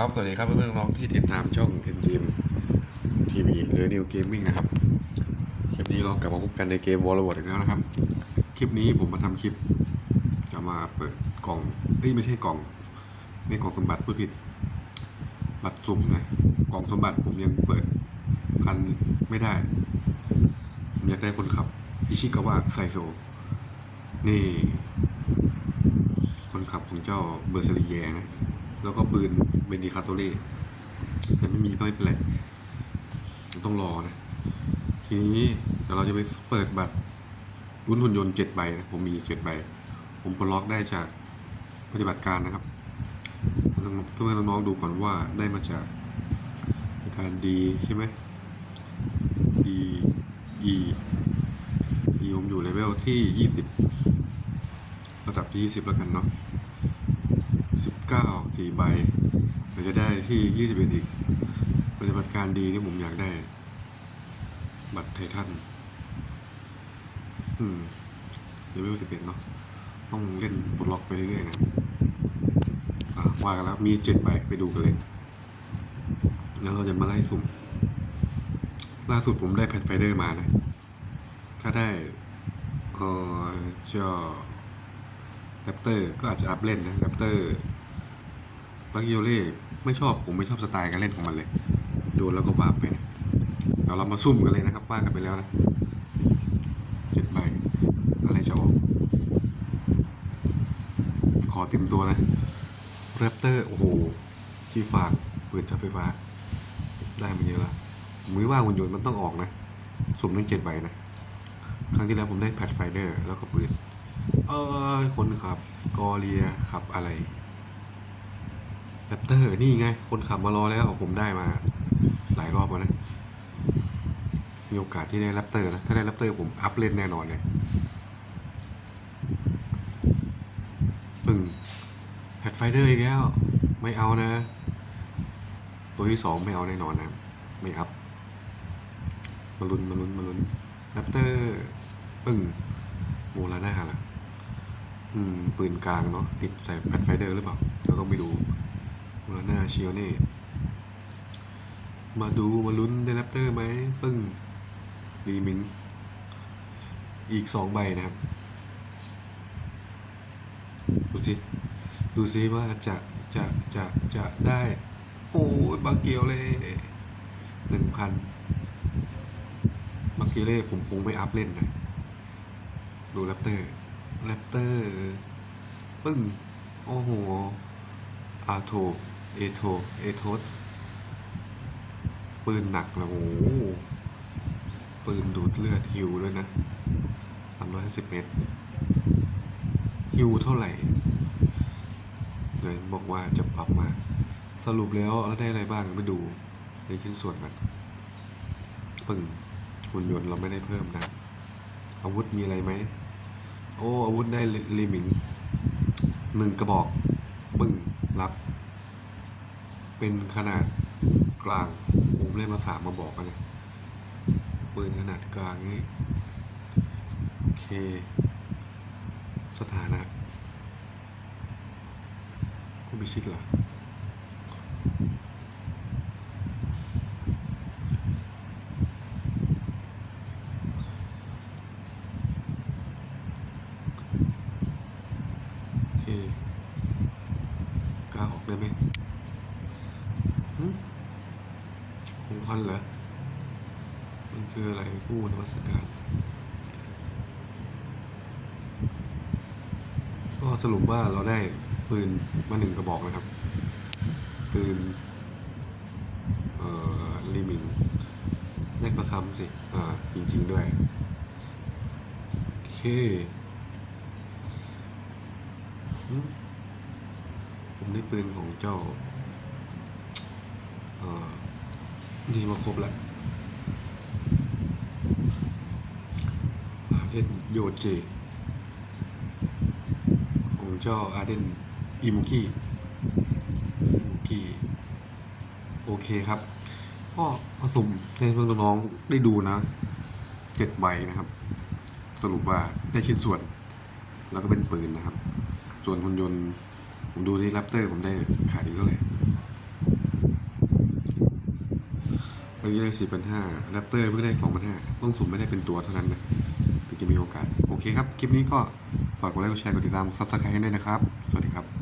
ครับ สวัสดีครับเพื่อนๆน้องที่ติดตามช่อง NGM TV หรือ New Gaming นะครับ คลิปนี้เรากลับมาพบกันในเกม Wall of War อีกแล้วนะครับ คลิปนี้ผมมาทำคลิป จะมาเปิดกล่องเอ้ยไม่ใช่กล่องไม่กล่องสมบัติพูดผิด บัตรสุ่มนะ กล่องสมบัติผมยังเปิดพันไม่ได้ ผมอยากได้คนขับอิชิกาวะไซโซ นี่ คนขับของเจ้าเบอร์เซรีแยนะ แล้วก็ปืนเบนดิคาโตเล่แต่ไม่มีก็ไม่เป็นไรต้องรอนะ ทีนี้เดี๋ยวเราจะไปเปิดบัตรรุ่นหุ่นยนต์เจ็ดใบนะ ผมมีเจ็ดใบ ผมปลดล็อกได้จากปฏิบัติการนะครับเพื่อนๆน้องๆดูก่อนว่าได้มาจากการดีใช่ไหม D E E ผมอยู่เลเวลที่ยี่สิบระดับที่ยี่สิบแล้วกันเนาะ เก้าสี่ใบเราจะได้ที่ยี่สิบเอ็ดอีกปฏิบัติการดีนี่ผมอยากได้ บัตรไททันอืมเลเวลสิบเอ็ดเนาะต้องเล่นปลดล็อกไปเรื่อยๆนะอะว่ากันแล้วมีเจ็ดใบไปดูกันเลย แล้วเราจะมาไล่สุ่ม ล่าสุดผมได้แพทไฟเดอร์มานะ ถ้าได้เออเจ้าแรปเตอร์ก็อาจจะอัพเล่นนะแรปเตอร์ บักโยเล่ไม่ชอบผมไม่ชอบสไตล์การเล่นของมันเลย โดนแล้วก็วาบไปนะเดี๋ยวเรามาซุ่มกันเลยนะครับว่ากันไปแล้วนะเจ็ดใบอะไรจะออก ขอเต็มตัวนะแรปเตอร์โอ้โหที่ฝากปืนช็อตไฟฟ้า ได้มาเยอะละมือว่าหุ่นยนต์มันต้องออกนะสุ่มทั้งเจ็ดใบนะ ครั้งที่แล้วผมได้แพดไฟเดอร์แล้วก็ปืน เออคนขับ กอเรียขับอะไร แรปเตอร์นี่ไง คนขับมารอแล้วผมได้มา หลายรอบแล้วนะมีโอกาสที่ได้แรปเตอร์นะถ้าได้แรปเตอร์ผมอัพเล่นแน่นอนเลยปึ่งแพดไฟเดอร์อีกแล้ว ไม่เอานะ ตัวที่สองไม่เอาแน่นอนนะ ไม่อัพมาลุนมาลุนมาลุนแรปเตอร์ปึ่งโมลาน่าล่ะ อืม ปืนกลางเนาะติดใส่แพดไฟเดอร์หรือเปล่าเราต้องไปดู มลาน่าเชียวเน่ มาดูมาลุ้นได้แรปเตอร์ไหมปึ้งรีมิงอีกสองใบนะครับ ดูสิ ดูสิว่าจะจะจะจะได้ โอ้ยบาเกียวเลยหนึ่งพันบาเกียวเล่ผมคงไม่อัพเล่นนะ ดูแรปเตอร์แรปเตอร์ ปึ้ง โอ้โหอาโท เอโทเอโทสปืนหนักนะโอ้โหปืนดูดเลือดฮิวด้วยนะสามร้อยห้าสิบเมตรฮิวเท่าไหร่เลยบอกว่าจะปรับมา สรุปแล้วแล้วได้อะไรบ้างไปดูในชิ้นส่วนมันปึ้งหุ่นยนต์เราไม่ได้เพิ่มนะ อาวุธมีอะไรไหม โอ้ อาวุธได้ลิมิงหนึ่งกระบอก ปึ้งรับ เป็นขนาดกลาง ผมเล่มาสามมาบอกกันเลยปืนขนาดกลางนี่โอเค สถานะผู้พิชิตเหรอโอเคกล้าออกได้ไหมหึของ พันเหรอ มันคืออะไรกู้นวัตการก็สรุปว่าเราได้ปืนมาหนึ่งกระบอกนะครับ ปืน เอ่อลิมิงได้ประซ้ำสิ อ่า จริง ๆ ด้วย โอเคอืมผมได้ปืนของเจ้า เอ่อ นี่มาครบแล้วอาเดนโยเจของเจ้าอาเดนอิมุกิอิมุกิโอเคครับ ก็ผสมให้เพื่อนน้องได้ดูนะเจ็ดใบนะครับ สรุปว่าได้ชิ้นส่วน แล้วก็เป็นปืนนะครับ ส่วนหุ่นยนต์ผมดูที่แรปเตอร์ผมได้ขายดีเท่าไหร่ มื่ อกี้ได้สี่พันห้าแรปเตอร์เพิ่งได้สองพันห้าต้องสุ่มไม่ได้เป็นตัวเท่านั้นนะถึงจะมีโอกาส โอเคครับ คลิปนี้ก็ฝากกดไลค์กดแชร์กดติดตามซับสไครต์ให้ด้วยนะครับ สวัสดีครับ